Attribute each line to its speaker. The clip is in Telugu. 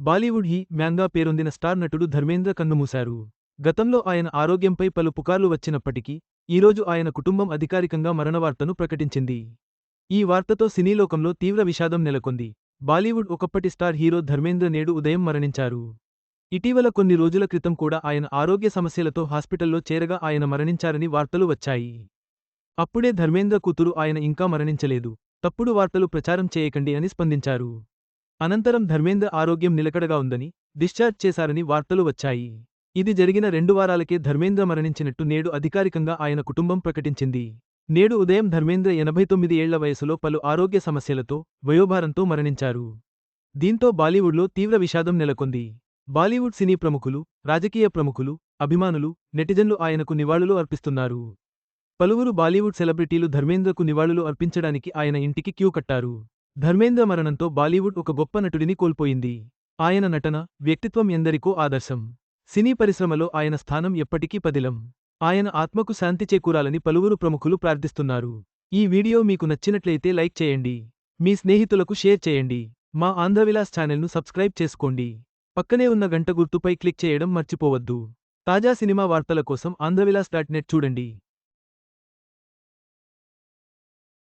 Speaker 1: బాలీవుడ్ హీ మ్యాంగా పేరొందిన స్టార్ నటుడు ధర్మేంద్ర కన్నుమూశారు. గతంలో ఆయన ఆరోగ్యంపై పలు పుకార్లు వచ్చినప్పటికీ ఈరోజు ఆయన కుటుంబం అధికారికంగా మరణవార్తను ప్రకటించింది. ఈ వార్తతో సినీలోకంలో తీవ్ర విషాదం నెలకొంది. బాలీవుడ్ ఒకప్పటి స్టార్ హీరో ధర్మేంద్ర నేడు ఉదయం మరణించారు. ఇటీవల కొన్ని రోజుల క్రితం కూడా ఆయన ఆరోగ్య సమస్యలతో హాస్పిటల్లో చేరగా ఆయన మరణించారని వార్తలు వచ్చాయి. అప్పుడే ధర్మేంద్ర కూతురు ఆయన ఇంకా మరణించలేదు. తప్పుడు వార్తలు ప్రచారం చేయకండి అని స్పందించారు. అనంతరం ధర్మేంద్ర ఆరోగ్యం నిలకడగా ఉందని డిశ్చార్జ్ చేశారని వార్తలు వచ్చాయి. ఇది జరిగిన రెండు వారాలకే ధర్మేంద్ర మరణించినట్టు నేడు అధికారికంగా ఆయన కుటుంబం ప్రకటించింది. నేడు ఉదయం ధర్మేంద్ర ఎనభై తొమ్మిది ఏళ్ళ వయసులో పలు ఆరోగ్య సమస్యలతో వయోభారంతో మరణించారు. దీంతో బాలీవుడ్లో తీవ్ర విషాదం నెలకొంది. బాలీవుడ్ సినీ ప్రముఖులు రాజకీయ ప్రముఖులు అభిమానులు నెటిజన్లు ఆయనకు నివాళులు అర్పిస్తున్నారు. పలువురు బాలీవుడ్ సెలబ్రిటీలు ధర్మేంద్రకు నివాళులు అర్పించడానికి ఆయన ఇంటికి క్యూ కట్టారు. ధర్మేంద్ర మరణంతో బాలీవుడ్ ఒక గొప్ప నటుడిని కోల్పోయింది. ఆయన నటన వ్యక్తిత్వం ఎందరికో ఆదర్శం. సినీ పరిశ్రమలో ఆయన స్థానం ఎప్పటికీ పదిలం. ఆయన ఆత్మకు శాంతి చేకూరాలని పలువురు ప్రముఖులు ప్రార్థిస్తున్నారు. ఈ వీడియో మీకు నచ్చినట్లయితే లైక్ చేయండి. మీ స్నేహితులకు షేర్ చేయండి. మా ఆంధ్రవిలాస్ ఛానల్ను సబ్స్క్రైబ్ చేసుకోండి. పక్కనే ఉన్న గంట గుర్తుపై క్లిక్ చేయడం మర్చిపోవద్దు. తాజా సినిమా వార్తల కోసం ఆంధ్రవిలాస్ డాట్ నెట్ చూడండి.